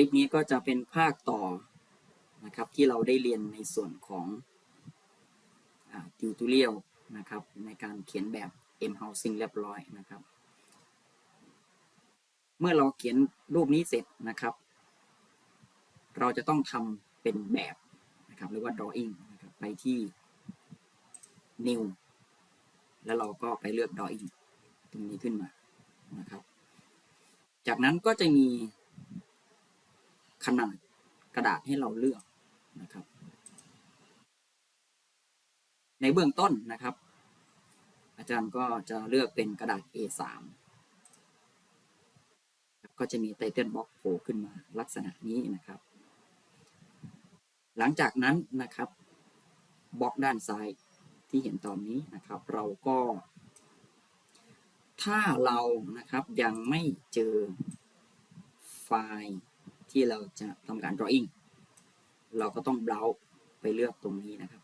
ลิปนี้ก็จะเป็นภาคต่อนะครับที่เราได้เรียนในส่วนของติวตูเรียลนะครับในการเขียนแบบ M housing เรียบร้อยนะครับ เมื่อเราเขียนรูปนี้เสร็จนะครับ เราจะต้องทำเป็นแบบนะครับหรือว่า drawing นะครับไปที่ new แล้วเราก็ไปเลือก drawing ตรงนี้ขึ้นมานะครับ จากนั้นก็จะมี ขนาดกระดาษให้เราเลือกนะครับ ในเบื้องต้นนะครับ อาจารย์ก็จะเลือกเป็นกระดาษ A3 ก็จะมีไตเติลบล็อกโผล่ขึ้นมาลักษณะนี้นะครับ หลังจากนั้นนะครับบล็อกด้านซ้ายที่เห็นตอนนี้นะครับ เราก็ ถ้าเรานะครับยังไม่เจอไฟล์ ที่เราจะทำการ drawing เราก็ต้องเบราว์ไปเลือกตรงนี้นะครับ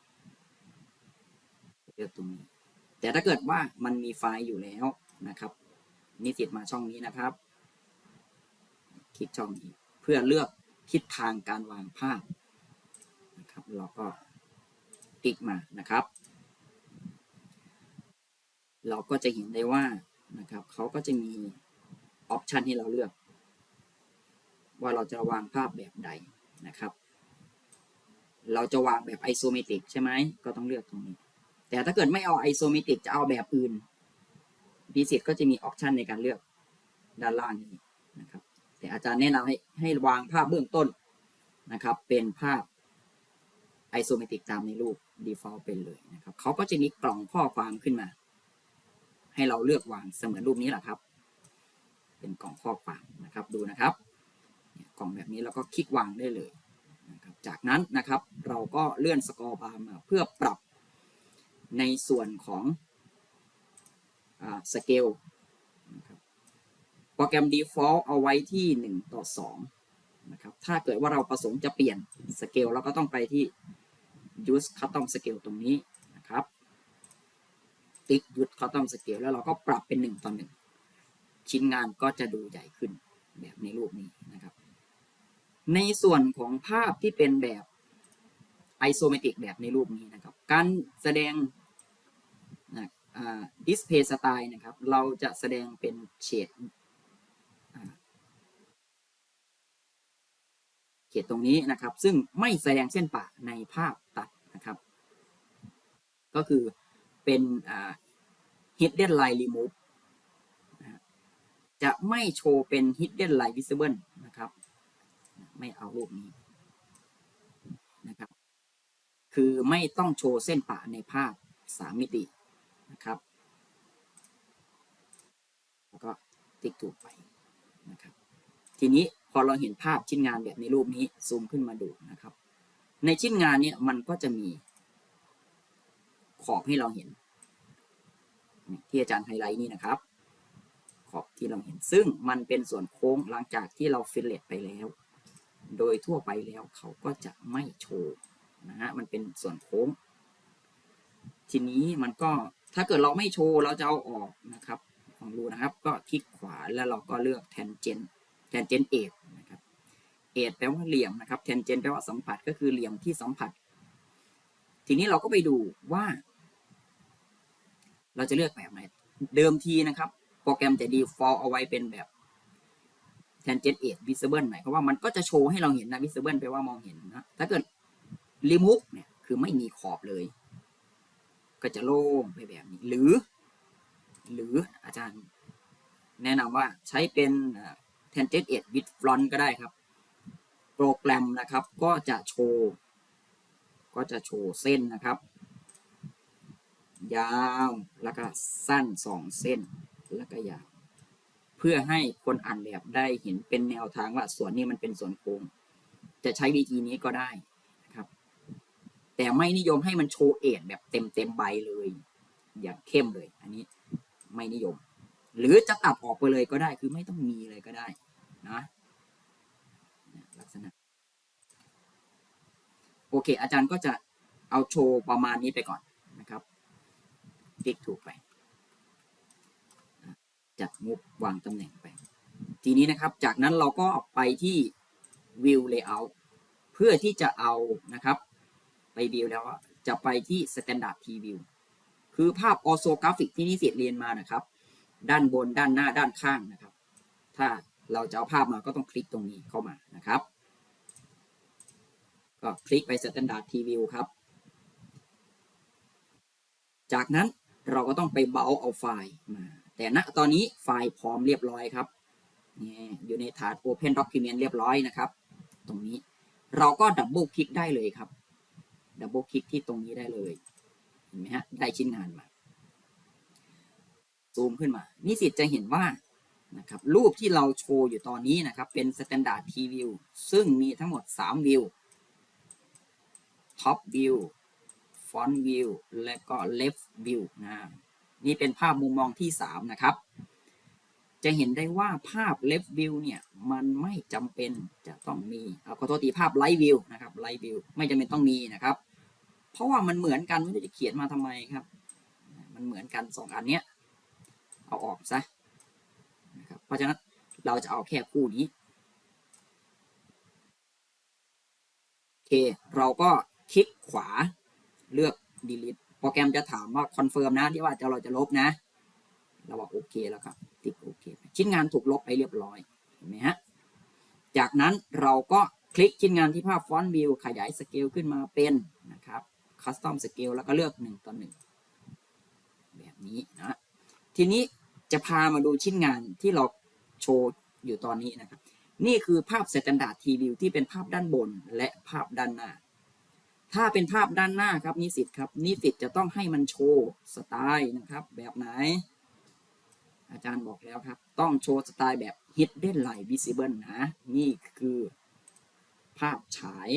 เลือกตรงนี้ แต่ถ้าเกิดว่ามันมีไฟล์อยู่แล้วนะครับ นิสิตมาช่องนี้นะครับ คลิกช่องนี้ เพื่อเลือกทิศทางการวางภาพนะครับ เราก็คลิกมานะครับ เราก็จะเห็นได้ว่านะครับเขาก็จะมีออปชันให้เราเลือก ว่าเราจะวางภาพแบบใดนะครับ เราจะวางแบบไอโซเมตริกใช่ไหมก็ต้องเลือกตรงนี้ แต่ถ้าเกิดไม่เอาไอโซเมตริกจะเอาแบบอื่นดีสิตก็จะมีออปชันในการเลือกด้านล่างนี้นะครับ แต่อาจารย์แนะนำให้ให้วางภาพเบื้องต้นนะครับ เป็นภาพไอโซเมตริกตามในรูป default เป็นเลยนะครับเขาก็จะมีกล่องข้อความขึ้นมา ให้เราเลือกวางเสมือนรูปนี้แหละครับ เป็นกล่องข้อความนะครับดูนะครับ กล่องแบบนี้เราก็คลิกวางได้เลยนะครับจากนั้นนะครับเราก็เลื่อนสกอร์บาร์มาเพื่อปรับในส่วนของสเกลโปรแกรม default เอาไว้ที่ 1 ต่อ2นะครับถ้าเกิดว่าเราประสงค์จะเปลี่ยนสเกลเราก็ต้องไปที่ use custom scale ตรงนี้นะครับติ๊ก use custom scale แล้วเราก็ปรับเป็น 1 ต่อ 1 ชิ้นงานก็จะดูใหญ่ขึ้นแบบในรูปนี้นะครับ ในส่วนของภาพที่เป็นแบบไอโซเมตริกแบบในรูปนี้นะครับ การแสดงนะดิสเพย์สไตล์นะครับ เราจะแสดงเป็นเฉดเขตตรงนี้นะครับ ซึ่งไม่แสดงเส้นปะในภาพตัดนะครับ ก็คือเป็น hidden line remove จะไม่โชว์เป็น hidden line visible นะครับ ไม่เอารูปนี้นะครับ คือไม่ต้องโชว์เส้นปะในภาพสามมิตินะครับ แล้วก็ติ๊กถูกไปนะครับ ทีนี้พอเราเห็นภาพชิ้นงานแบบในรูปนี้ซูมขึ้นมาดูนะครับ ในชิ้นงานเนี่ยมันก็จะมีขอบให้เราเห็น ที่อาจารย์ไฮไลท์นี่นะครับ ขอบที่เราเห็นซึ่งมันเป็นส่วนโค้งหลังจากที่เราฟิลเลตไปแล้ว โดยทั่วไปแล้วเขาก็จะไม่โชว์นะฮะมันเป็นส่วนโค้ง ทีนี้มันก็ถ้าเกิดเราไม่โชว์เราจะเอาออกนะครับลองดูนะครับก็คลิกขวาแล้วเราก็เลือก tangent tangent edge นะครับ edge แปลว่าเหลี่ยมนะครับ tangent แปลว่าสัมผัสก็คือเหลี่ยมที่สัมผัส ทีนี้เราก็ไปดูว่า เราจะเลือกแบบไหนเดิมทีนะครับ โปรแกรมจะ default เอาไว้เป็นแบบ tangent edge visible หมายความว่ามันก็จะโชว์ให้เราเห็นนะ visible แปลว่ามองเห็นนะถ้าเกิด remove เนี่ยคือไม่มีขอบเลย ก็จะโล่งไปแบบนี้ หรือ หรืออาจารย์ แนะนำว่าใช้เป็น tangent edge with front ก็ได้ครับ โปรแกรมนะครับก็จะโชว์ก็จะโชว์เส้นนะครับ ยาวแล้วก็สั้นสองเส้นแล้วก็ยาว พื่อให้คนอ่านแบบได้เห็นเป็นแนวทางว่าส่วนนี้มันเป็นส่วนโค้ง จะใช้วิธีนี้ก็ได้นะครับ แต่ไม่นิยมให้มันโชว์เอ็ดแบบเต็มเต็มใบเลย อย่างเข้มเลย อันนี้ไม่นิยม หรือจะตัดออกไปเลยก็ได้คือไม่ต้องมีเลยก็ได้นะลักษณะ โอเค อาจารย์ก็จะเอาโชว์ประมาณนี้ไปก่อนนะครับคลิกถูกไป จัดมุกวางตำแหน่งไป ทีนี้นะครับจากนั้นเราก็ไปที่ view layout เพื่อที่จะเอานะครับ ไป view แล้วจะไปที่ standard t view คือภาพ orthographic ที่นิสิตเรียนมานะครับ ด้านบนด้านหน้าด้านข้างนะครับ ถ้าเราจะเอาภาพมาก็ต้องคลิกตรงนี้เข้ามานะครับ ก็คลิกไป standard t view ครับ จากนั้นเราก็ต้องไปเบาเอาไฟล์มา แต่ณตอนนี้ไฟล์พร้อมเรียบร้อยครับนี่อยู่ในถาด Open Document เรียบร้อยนะครับ ตรงนี้เราก็ดับเบิลคลิกได้เลยครับดับเบิลคลิกที่ตรงนี้ได้เลยเห็นไหมฮะได้ชิ้นงานมาซูมขึ้นมา นิสิตจะเห็นว่านะครับรูปที่เราโชว์อยู่ตอนนี้นะครับ เป็น Standard T View ซึ่งมีทั้งหมด 3 วิว Top View Front View และก็ Left View นะ นี่เป็นภาพมุมมองที่ 3 นะครับ จะเห็นได้ว่าภาพ Left View เนี่ย มันไม่จำเป็นจะต้องมีเอาขอโทษทีภาพ Right View นะครับ Right View ไม่จำเป็นต้องมีนะครับ เพราะว่ามันเหมือนกันไม่รู้จะเขียนมาทำไมครับ มันเหมือนกันสองอันเนี้ย เอาออกซะนะครับเพราะฉะนั้นเราจะเอาแค่คู่นี้โอเคเราก็คลิกขวาเลือก delete โปรแกรมจะถามว่า confirm นะที่ว่าจะเราจะลบนะ เราบอกโอเคแล้วครับ ติ๊กโอเค ชิ้นงานถูกลบไปเรียบร้อยเห็นไหมฮะ จากนั้นเราก็คลิกชิ้นงานที่ภาพ font view ขยายสเกลขึ้นมาเป็นนะครับ custom scale แล้วก็เลือก1ต่อ1แบบนี้นะ ทีนี้จะพามาดูชิ้นงานที่เราโชว์อยู่ตอนนี้นะครับ นี่คือภาพ standard T view ที่เป็นภาพด้านบนและภาพด้านหน้า ถ้าเป็นภาพด้านหน้าครับนิสิตครับนิสิตจะต้องให้มันโชว์สไตล์นะครับ แบบไหน อาจารย์บอกแล้วครับ ต้องโชว์สไตล์แบบ hidden line visible นะ นี่คือภาพฉาย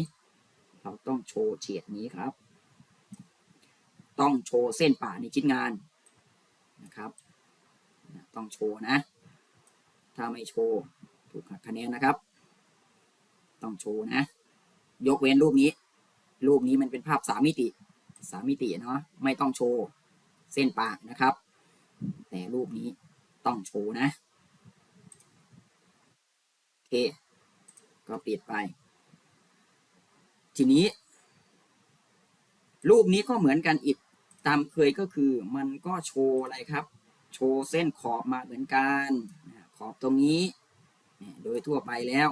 เราต้องโชว์เฉดนี้ครับ ต้องโชว์เส้นป่าในชิ้นงานนะครับ ต้องโชว์นะ ถ้าไม่โชว์ถูกหักคะแนนนะครับ ต้องโชว์นะ ยกเว้นรูปนี้ รูปนี้มันเป็นภาพสามมิติสามมิติเนาะไม่ต้องโชว์เส้นปากนะครับ แต่รูปนี้ต้องโชว์นะโอเค ก็ปิดไป ทีนี้ รูปนี้ก็เหมือนกันอีกตามเคยก็คือมันก็โชว์อะไรครับ โชว์เส้นขอบมาเหมือนกัน ขอบตรงนี้ โดยทั่วไปแล้ว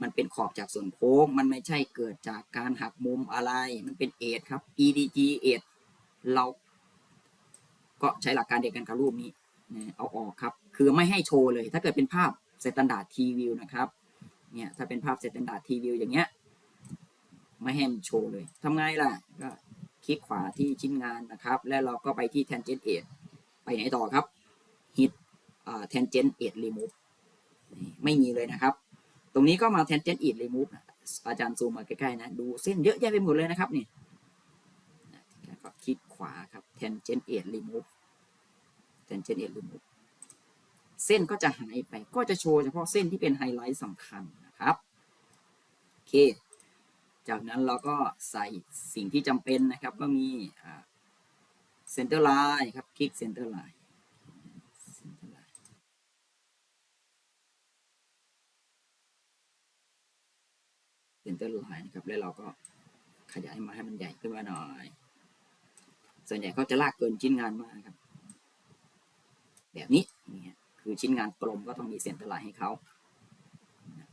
มันเป็นขอบจากส่วนโค้ง มันไม่ใช่เกิดจากการหักมุมอะไร มันเป็นเอทครับ EDG เอทเราก็ใช้หลักการเดียวกันกับรูปนี้เอาออกครับ คือไม่ให้โชว์เลย ถ้าเกิดเป็นภาพ Standard T View นะครับ เนี่ย ถ้าเป็นภาพ Standard T View อย่างเงี้ย ไม่ให้มันโชว์เลย ทำไงล่ะ ก็คลิกขวาที่ชิ้นงานนะครับ แล้วเราก็ไปที่ Tangent Edge ไปไหนต่อครับ Hit Tangent Edge Remove ไม่มีเลยนะครับ ตรงนี้ก็มา Tangent Edge Remove อาจารย์ซูมมาใกล้ๆนะ ดูเส้นเยอะแยะไปหมดเลยนะครับนี่ก็คลิกขวาครับ Tangent Edge Remove Tangent Edge Remove เส้นก็จะหายไปก็จะโชว์เฉพาะเส้นที่เป็นไฮไลท์สำคัญนะครับโอเค จากนั้นเราก็ใส่สิ่งที่จำเป็นนะครับ ก็มี center line ครับ คลิก center line center line center line นะครับ แล้วเราก็ขยายมาให้มันใหญ่ขึ้นมาหน่อย ส่วนใหญ่เขาจะลากเกินชิ้นงานมากครับ แบบนี้นี่คือชิ้นงานกลมก็ต้องมี center line ให้เขา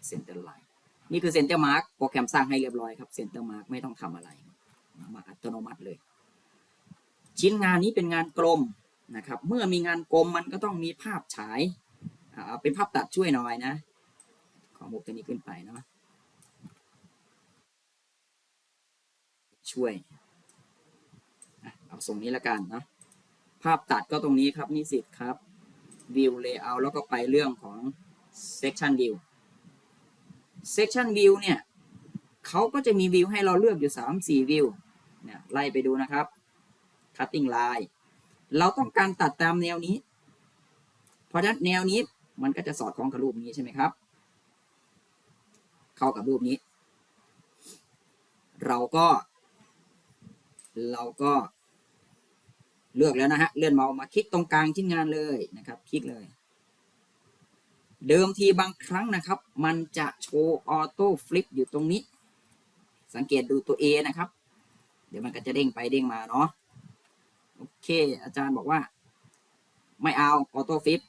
center line นี่คือ center mark โปรแกรมสร้างให้เรียบร้อยครับ center mark ไม่ต้องทำอะไรมาอัตโนมัติเลย ชิ้นงานนี้เป็นงานกลมนะครับ เมื่อมีงานกลมมันก็ต้องมีภาพฉายเอาเป็นภาพตัดช่วยหน่อยนะ ขอมุกตัวนี้ขึ้นไปเนาะ ช่วยเอาทรงนี้ละกันเนาะภาพตัดก็ตรงนี้ครับนิสิตครับ view layout แล้วก็ไปเรื่องของ section view section view เนี่ยเขาก็จะมีวิวให้เราเลือกอยู่ 3 4 วิวเนี่ยไล่ไปดูนะครับ cutting line เราต้องการตัดตามแนวนี้ เพราะฉะนั้นแนวนี้มันก็จะสอดคล้องกับรูปนี้ใช่ไหมครับ เข้ากับรูปนี้ เราก็ เราก็เลือกแล้วนะฮะ เลื่อนเมาส์มาคลิกตรงกลางชิ้นงานเลยนะครับ คลิกเลย เดิมทีบางครั้งนะครับ มันจะโชว์ออโต้ฟลิปอยู่ตรงนี้ สังเกตดูตัว A นะครับ เดี๋ยวมันก็จะเด้งไปเด้งมาเนาะ โอเค อาจารย์บอกว่า ไม่เอาออโต้ฟลิป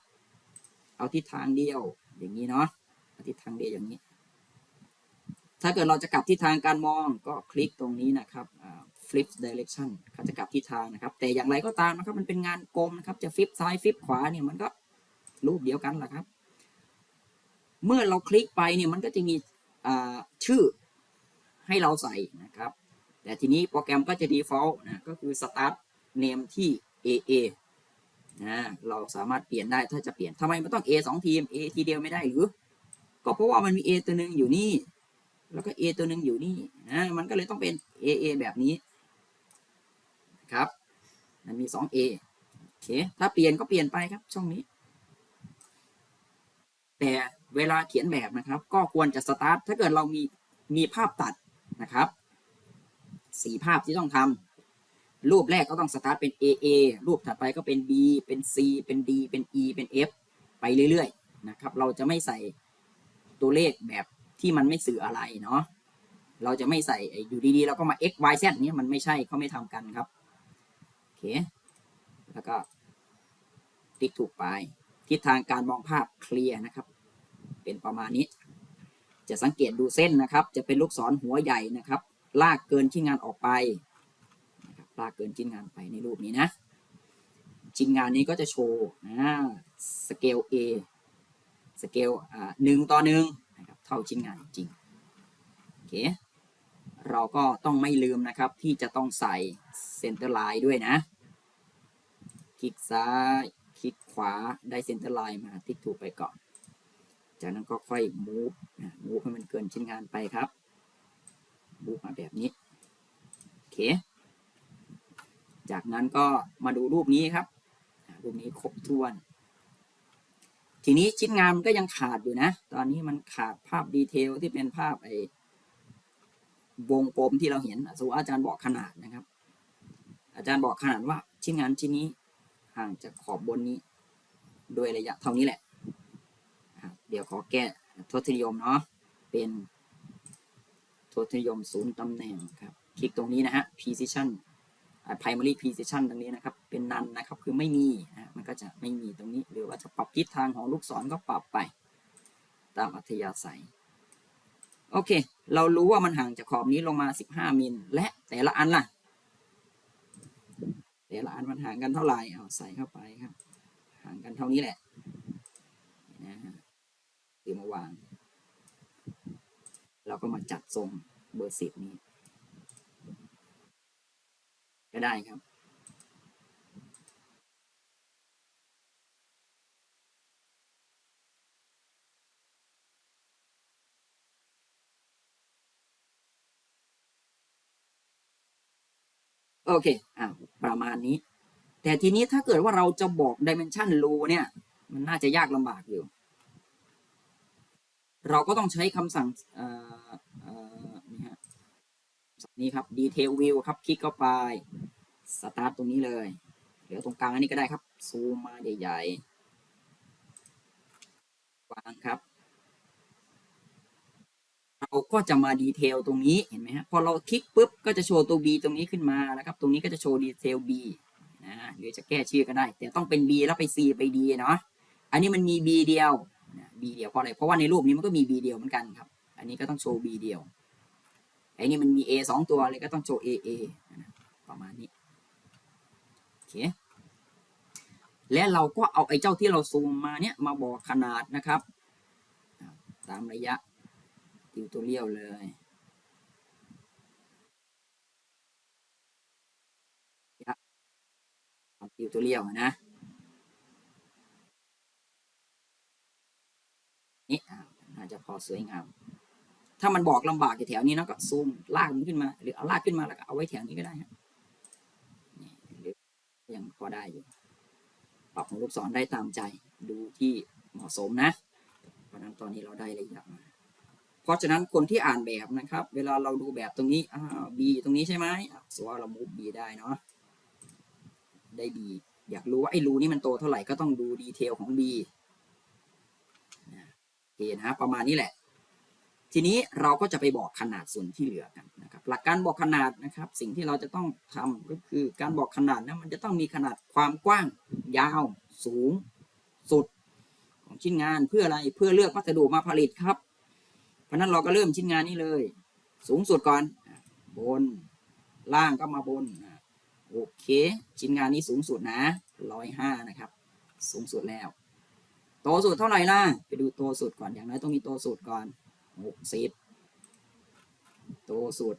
เอาทิศทางเดียว อย่างนี้เนาะเอาทิศทางเดียวอย่างนี้ ถ้าเกิดเราจะกลับทิศทางการมองก็คลิกตรงนี้นะครับ flip direction เขาจะกลับทิศทางนะครับ แต่อย่างไรก็ตามนะครับ มันเป็นงานกลมนะครับ จะฟลิปซ้ายฟลิปขวาเนี่ยมันก็รูปเดียวกันแหละครับ เมื่อเราคลิกไปเนี่ยมันก็จะมีชื่อให้เราใส่นะครับ แต่ทีนี้โปรแกรมก็จะ default นะก็คือ start name ที่ AA นะเราสามารถเปลี่ยนได้ถ้าจะเปลี่ยนทำไมมันต้อง A สองทีม A ทีเดียวไม่ได้หรือ ก็เพราะว่ามันมี A ตัวหนึ่งอยู่นี่ แล้วก็ A ตัวหนึ่งอยู่นี่นะมันก็เลยต้องเป็น AA แบบนี้ ครับ มันมี 2A โอเค ถ้าเปลี่ยนก็เปลี่ยนไปครับ ช่องนี้ แต่เวลาเขียนแบบนะครับ ก็ควรจะสตาร์ท ถ้าเกิดเรามีมีภาพตัดนะครับสีภาพที่ต้องทำรูปแรกก็ต้องสตาร์ทเป็น AA รูปถัดไปก็เป็น B เป็น C เป็น D เป็น E เป็น F ไปเรื่อยๆนะครับ เราจะไม่ใส่ตัวเลขแบบที่มันไม่สื่ออะไรเนาะเราจะไม่ใส่อยู่ดีๆเราก็มา x y z เนี้ยมันไม่ใช่เขาไม่ทำกันครับ เค แล้วก็ติ๊กถูกไป ทิศทางการมองภาพเคลียร์นะครับ เป็นประมาณนี้ จะสังเกตดูเส้นนะครับ จะเป็นลูกศรหัวใหญ่นะครับ ลากเกินชิ้นงานออกไปนะครับลากเกินชิ้นงานไปในรูปนี้นะ ชิ้นงานนี้ก็จะโชว์นะสเกล A สเกลหนึ่งต่อหนึ่งนะครับ เท่าชิ้นงานจริง โอเค เราก็ต้องไม่ลืมนะครับที่จะต้องใส่เซนเตอร์ไลน์ด้วยนะ คลิกซ้ายคลิกขวาได้เซนเตอร์ไลน์มาติ๊กถูกไปก่อน จากนั้นก็ค่อย move นะ move ให้มันเกินชิ้นงานไปครับ move มาแบบนี้โอเคจากนั้นก็มาดูรูปนี้ครับรูปนี้ครบถ้วน ทีนี้ชิ้นงานมันก็ยังขาดอยู่นะ ตอนนี้มันขาดภาพดีเทลที่เป็นภาพไอ วงกลมที่เราเห็นสมมติอาจารย์บอกขนาดนะครับ อาจารย์บอกขนาดว่าชิ้นงานชิ้นนี้ห่างจากขอบบนนี้ โดยระยะเท่านี้แหละ เดี๋ยวขอแก้ทศนิยมเนาะเป็นทศนิยมศูนย์ตำแหน่งครับ คลิกตรงนี้นะฮะ precision primary precision ตรงนี้นะครับ เป็นนันนะครับ คือไม่มีนะมันก็จะไม่มีตรงนี้ หรือว่าจะปรับทิศทางของลูกศรก็ปรับไป ตามอัธยาศัย โอเค เรารู้ว่ามันห่างจากขอบนี้ลงมา 15มิลและแต่ละอันล่ะ แต่ละอันมันห่างกันเท่าไหร่เอาใส่เข้าไปครับ ห่างกันเท่านี้แหละนะฮะคือมาวาง เราก็มาจัดทรงเบอร์สิบนี้ ก็ได้ครับ โอเคอ่าประมาณนี้ แต่ทีนี้ถ้าเกิดว่าเราจะบอก dimension รูเนี่ย มันน่าจะยากลำบากอยู่ เราก็ต้องใช้คำสั่งเอ่อเอ่อนี่ฮะนี่ครับ detail view ครับ คลิกเข้าไป start ตรงนี้เลยเหลือตรงกลางอันนี้ก็ได้ครับ ซูมมาใหญ่ๆวางครับ เราก็จะมาดีเทลตรงนี้เห็นไหมฮะพอเราคลิกปุ๊บก็จะโชว์ตัว B ตรงนี้ขึ้นมาแล้วครับ ตรงนี้ก็จะโชว์ดีเทล B นะหรือจะแก้ชื่อก็ได้ แต่ต้องเป็น B แล้วไป C ไป D เนาะอันนี้มันมี B เดียวนะ B เดียวเพราะอะไรเพราะว่าในรูปนี้มันก็มี B เดียวเหมือนกันครับ อันนี้ก็ต้องโชว์ B เดียวไอ้นี่มันมี A สองตัวเลยก็ต้องโชว์ A A นะประมาณนี้โอเคและเราก็เอาไอ้เจ้าที่เราซูมมาเนี่ยมาบอกขนาดนะครับ ตามระยะ ติวตัวเลี้ยวเลยระยะติวตัวเลี้ยวนะนี่อาน่าจะพอสวยงาม ถ้ามันบอกลำบากแถวนี้เนาะก็ซูมลากมันขึ้นมา หรือเอาลากขึ้นมาแล้วก็เอาไว้แถวนี้ก็ได้ครับนี่หรือยังพอได้อยู่ปรับของลูกศรได้ตามใจดูที่เหมาะสมนะเพราะนั้นตอนนี้เราได้ระยะมา เพราะฉะนั้นคนที่อ่านแบบนะครับ เวลาเราดูแบบตรงนี้อ่า B ตรงนี้ใช่ไหมสว่าเรา move B ได้เนาะได้ B อยากรู้ว่าไอ้รูนี่มันโตเท่าไหร่ก็ต้องดูดีเทลของ B นะเคนะประมาณนี้แหละ ทีนี้เราก็จะไปบอกขนาดส่วนที่เหลือกันนะครับหลักการบอกขนาดนะครับ สิ่งที่เราจะต้องทำก็คือการบอกขนาดนะมันจะต้องมีขนาดความกว้าง ยาว สูง สุดของชิ้นงานเพื่ออะไรเพื่อเลือกวัสดุมาผลิตครับ เพราะนั้นเราก็เริ่มชิ้นงานนี้เลย สูงสุดก่อนบนล่างก็มาบนโอเค ชิ้นงานนี้สูงสุดนะร้อยห้านะครับ สูงสุดแล้ว โตสุดเท่าไหร่ล่ะ ไปดูโตสุดก่อนอย่างน้อยต้องมีโตสุดก่อนหกสิบโตสุด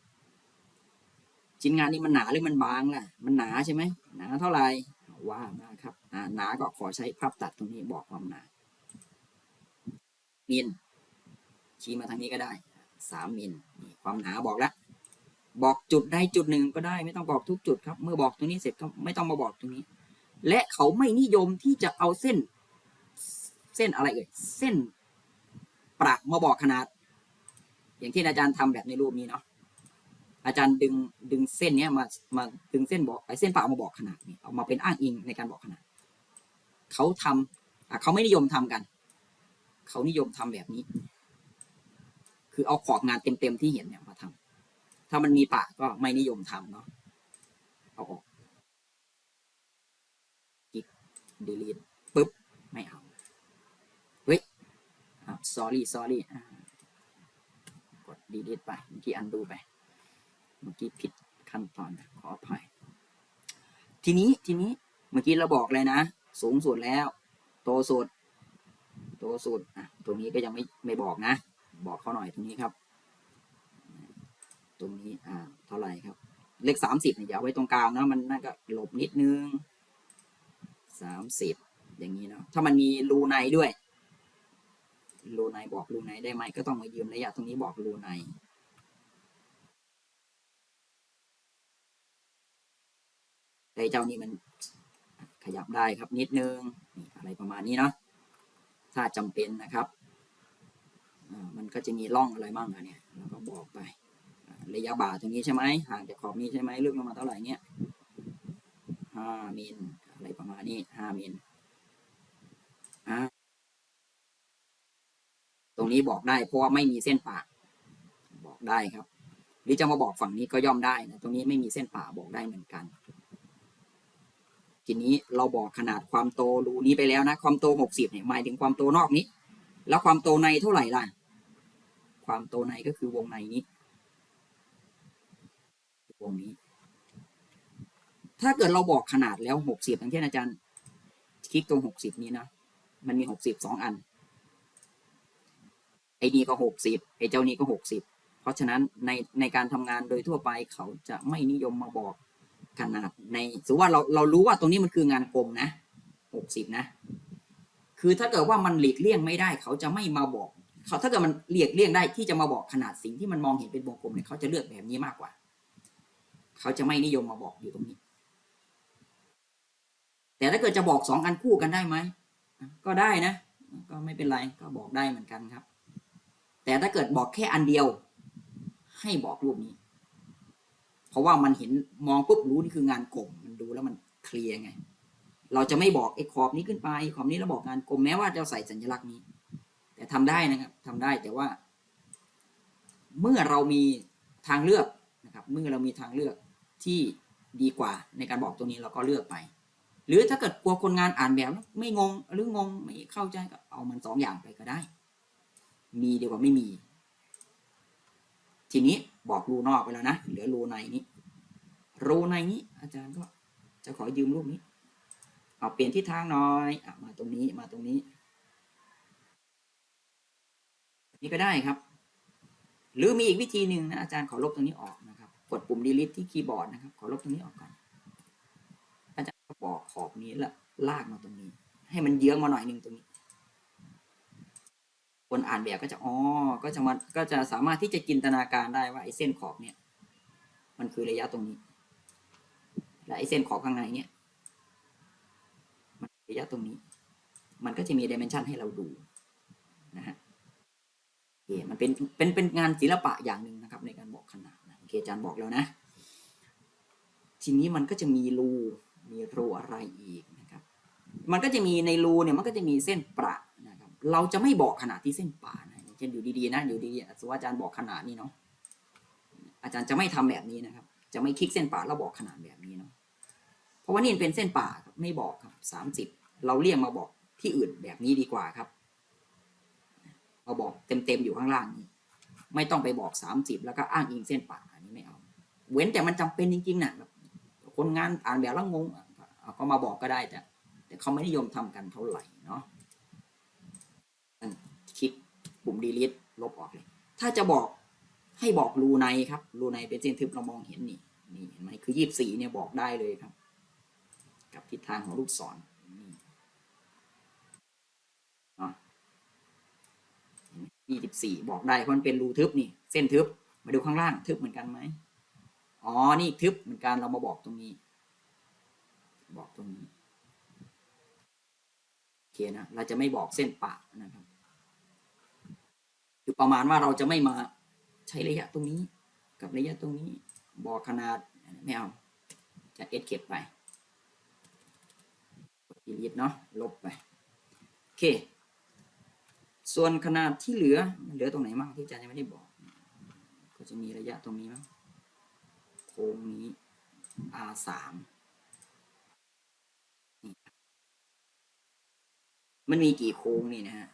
ชิ้นงานนี้มันหนาหรือมันบางล่ะ มันหนาใช่ไหมหนาเท่าไหร่ว่ามาครับอ่าหนาก็ขอใช้ภาพตัดตรงนี้บอกความหนามิล ชี้มาทางนี้ก็ได้สามมิลนี่ความหนาบอกแล้ว บอกจุดใดจุดหนึ่งก็ได้ ไม่ต้องบอกทุกจุดครับ เมื่อบอกตรงนี้เสร็จก็ไม่ต้องมาบอกตรงนี้ และเขาไม่นิยมที่จะเอาเส้น เส้นอะไรเอ่ยเส้นประมาบอกขนาด อย่างที่อาจารย์ทำแบบในรูปนี้เนาะอาจารย์ดึงดึงเส้นเนี้ยมามาดึงเส้นบอกไอ้เส้นประมาบอกขนาดนี่เอามาเป็นอ้างอิงในการบอกขนาดเขาทำอะเขาไม่นิยมทำกัน เขานิยมทำแบบนี้ คือเอาขอบงานเต็มๆที่เห็นเนี่ยมาทำถ้ามันมีปะก็ไม่นิยมทำเนาะเอาออกกิด delete ปุ๊บ ไม่เอา เฮ้ยอ่า sorry sorry อ่กด delete ไปเมื่อกี้ undo ไป เมื่อกี้ผิดขั้นตอนนะขออภัย ทีนี้ทีนี้เมื่อกี้เราบอกเลยนะ สูงสุดแล้ว โตสุด โตสุดอะตรงนี้ก็ยังไม่ไม่บอกนะ บอกเขาหน่อยตรงนี้ครับ ตรงนี้อ่าเท่าไหร่ครับ เลขสามสิบเนี่ยอย่าไว้ตรงกลางนะมันน่าก็หลบนิดนึงสามสิบอย่างนี้เนาะถ้ามันมีรูในด้วยรูในบอกรูในได้ไหมก็ต้องมายืมระยะตรงนี้บอกรูในแต่เจ้านี่มันขยับได้ครับนิดนึงนี่อะไรประมาณนี้เนาะถ้าจำเป็นนะครับ มันก็จะมีร่องอะไรบ้างอะเนี่ยเราก็บอกไประยะบาตรงนี้ใช่ไหมห่างจากขอบนี้ใช่ไหมลึกลงมาเท่าไหร่เนี่ยห้ามิลอะไรประมาณนี้ห้ามิลอ่าตรงนี้บอกได้เพราะว่าไม่มีเส้นปาบอกได้ครับ หรือจะมาบอกฝั่งนี้ก็ย่อมได้นะตรงนี้ไม่มีเส้นป่าบอกได้เหมือนกัน ทีนี้เราบอกขนาดความโตรูนี้ไปแล้วนะ ความโตหกสิบเนี่ยหมายถึงความโตนอกนี้ แล้วความโตในเท่าไหร่ล่ะ ความโตในก็คือวงในนี้ วงนี้ ถ้าเกิดเราบอกขนาดแล้วหกสิบอย่างเช่นอาจารย์คลิกตรงหกสิบนี้นะมันมีหกสิบสองอันไอ้นี่ก็หกสิบไอ้เจ้านี้ก็หกสิบเพราะฉะนั้นในในการทำงานโดยทั่วไปเขาจะไม่นิยมมาบอกขนาดในสมมติว่าเราเรารู้ว่าตรงนี้มันคืองานกลมนะหกสิบนะ คือถ้าเกิดว่ามันหลีกเลี่ยงไม่ได้ เขาจะไม่มาบอก เขาถ้าเกิดมันเลียกเลี่ยงได้ที่จะมาบอกขนาดสิ่งที่มันมองเห็นเป็นวงกลมเนี่ยเขาจะเลือกแบบนี้มากกว่า เขาจะไม่นิยมมาบอกอยู่ตรงนี้ แต่ถ้าเกิดจะบอกสองอันคู่กันได้ไหมก็ได้นะ ก็ไม่เป็นไรก็บอกได้เหมือนกันครับ แต่ถ้าเกิดบอกแค่อันเดียว ให้บอกรูปนี้ เพราะว่ามันเห็นมองปุ๊บรู้นี่คืองานกลมมันดูแล้วมันเคลียร์ไง เราจะไม่บอกไอ้ขอบนี้ขึ้นไปขอบนี้เราบอกงานกลมแม้ว่าจะใส่สัญลักษณ์นี้ แต่ทำได้นะครับทำได้แต่ว่า เมื่อเรามีทางเลือกนะครับ เมื่อเรามีทางเลือกที่ดีกว่าในการบอกตรงนี้เราก็เลือกไป หรือถ้าเกิดกลัวคนงานอ่านแบบไม่งงหรืองงไม่เข้าใจก็เอามันสองอย่างไปก็ได้ มีดีกว่าไม่มี ทีนี้บอกรูนอกไปแล้วนะเหลือรูในนี้รูในนี้ อาจารย์ก็จะขอยืมรูปนี้ เอาเปลี่ยนทิศทางหน่อยอมาตรงนี้มาตรงนี้ นี่ก็ได้ครับ หรือมีอีกวิธีหนึ่งนะอาจารย์ขอลบตรงนี้ออกนะครับ กดปุ่ม delete ที่คีย์บอร์ดนะครับ ขอลบตรงนี้ออกก่อน อาจารย์ก็บอกขอบนี้แล้วลากมาตรงนี้ ให้มันเยื้องมาหน่อยหนึ่งตรงนี้ คนอ่านแบบก็จะอ๋อก็จะมาก็จะสามารถที่จะจินตนาการได้ว่าไอ้เส้นขอบเนี่ย มันคือระยะตรงนี้ และไอ้เส้นขอบข้างในเนี่ย มันระยะตรงนี้ มันก็จะมีดิเมนชันให้เราดูนะฮะ มันเป็นเป็นเป็นงานศิลปะอย่างหนึ่งนะครับ ในการบอกขนาดนะโอเคอาจารย์บอกแล้วนะ ทีนี้มันก็จะมีรูมีรูอะไรอีกนะครับ มันก็จะมีในรูเนี่ยมันก็จะมีเส้นประนะครับ เราจะไม่บอกขนาดที่เส้นป่านะเช่นอยู่ดีๆนะอยู่ดีๆสมมติว่าอาจารย์บอกขนาดนี้เนาะอาจารย์จะไม่ทำแบบนี้นะครับ จะไม่คลิกเส้นป่าแล้วบอกขนาดแบบนี้เนาะเพราะว่านี่เป็นเส้นป่าไม่บอกครับสามสิบเราเรียกมาบอกที่อื่นแบบนี้ดีกว่าครับ มาบอกเต็มๆอยู่ข้างล่างนี้ ไม่ต้องไปบอกสามสิบแล้วก็อ้างอิงเส้นป่าอันนี้ไม่เอา เว้นแต่มันจำเป็นจริงๆนะแบบคนงานอ่านแบบแล้วงงก็มาบอกก็ได้แต่แต่เขาไม่นิยมทำกันเท่าไหร่เนาะคลิกปุ่ม delete ลบออกเลย ถ้าจะบอกให้บอกรูในครับรูในเป็นเส้นทึบเรามองเห็นนี่นี่เห็นไหมคือยี่สี่เนี่ยบอกได้เลยครับ กับทิศทางของลูกศรี่สิบสี่บอกได้เพราะมันเป็นรูทึบนี่เส้นทึบมาดูข้างล่างทึบเหมือนกันไหมอ๋อนี่ทึบเหมือนกันเรามาบอกตรงนี้ บอกตรงนี้โอเคนะเราจะไม่บอกเส้นปะนะครับคือประมาณว่าเราจะไม่มาใช้ระยะตรงนี้ กับระยะตรงนี้ บอกขนาดไม่เอาจะเอ็ดเข็บไปดีลิทเนาะลบไปโอเค ส่วนขนาดที่เหลือเหลือตรงไหนบ้างที่อาจารย์ยังไม่ได้บอก ก็จะมีระยะตรงนี้มั้งโค้งนี้ R สามนี่มันมีกี่โค้งนี่นะฮะ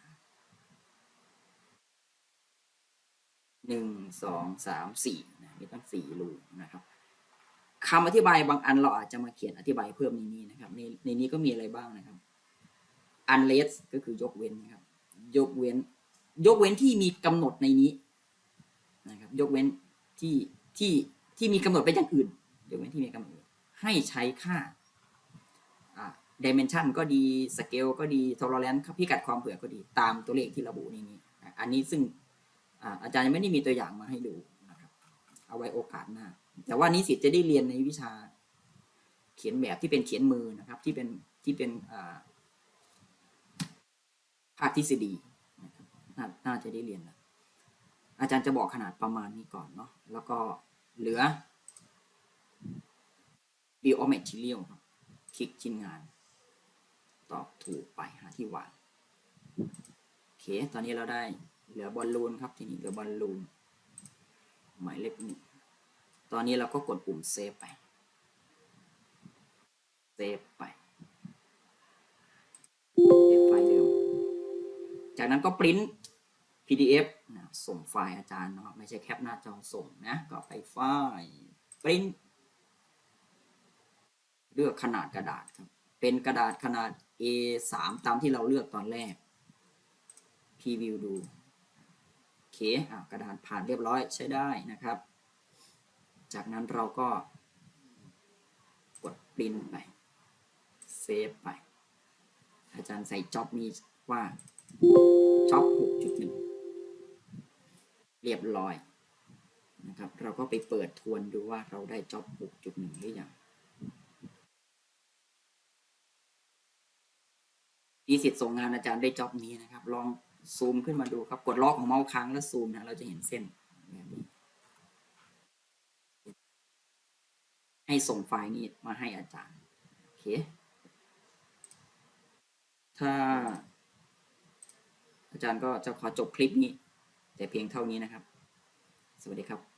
หนึ่งสองสามสี่นะมีตั้งสี่รูนะครับคำอธิบายบางอันเราอาจจะมาเขียนอธิบายเพิ่มในนี้นะครับในในนี้ก็มีอะไรบ้างนะครับ unless ก็คือยกเว้นนะครับ ยกเว้น ยกเว้นที่มีกำหนดในนี้นะครับยกเว้นที่ที่ที่มีกำหนดไปอย่างอื่น ยกเว้นที่มีกำหนดให้ใช้ค่าอ่า dimension ก็ดี scale ก็ดี tolerance พิกัดความเผื่อก็ดีตามตัวเลขที่ระบุในนี้ อันนี้ซึ่งอาอาจารย์ยังไม่ได้มีตัวอย่างมาให้ดูนะครับเอาไว้โอกาสหน้า แต่ว่านิสิตจะได้เรียนในวิชาเขียนแบบที่เป็นเขียนมือนะครับที่เป็นที่เป็นอ่า ภาคทฤษฎีนะครับน,น่าจะได้เรียนอาจารย์จะบอกขนาดประมาณนี้ก่อนเนาะแล้วก็เหลือ biomaterial ครับคลิกชิ้นงาน ตอบถูกไปหาที่วางโอเค ตอนนี้เราได้เหลือบอลลูนครับทีนี้เหลือบอลลูนหมายเลขหนึ่งตอนนี้เราก็กดปุ่มเซฟไปเซฟไป จากนั้นก็ปริ้น PDF นะส่งไฟล์อาจารย์เนาะไม่ใช่แคปหน้าจอส่งนะ ก็ไปไฟล์ปริ้น เลือกขนาดกระดาษครับ เป็นกระดาษขนาด A3 ตามที่เราเลือกตอนแรก Preview ดูโอเคกระดาษผ่านเรียบร้อยใช้ได้นะครับ จากนั้นเราก็กดปริ้นไปเซฟไป อาจารย์ใส่จ็อบนี้ว่า จ็อบ6.1 เรียบร้อยนะครับ เราก็ไปเปิดทวนดูว่าเราได้จ็อบ6.1 หรือยังทีสิทธิ์ส่งงานอาจารย์ได้จ็อบนี้นะครับ ลองซูมขึ้นมาดูครับกดล็อกของเมาส์ค้างแล้วซูมนะเราจะเห็นเส้นแบบนี้ให้ส่งไฟล์นี้มาให้อาจารย์ โอเค ถ้า อาจารย์ก็จะขอจบคลิปนี้ แต่เพียงเท่านี้นะครับ สวัสดีครับ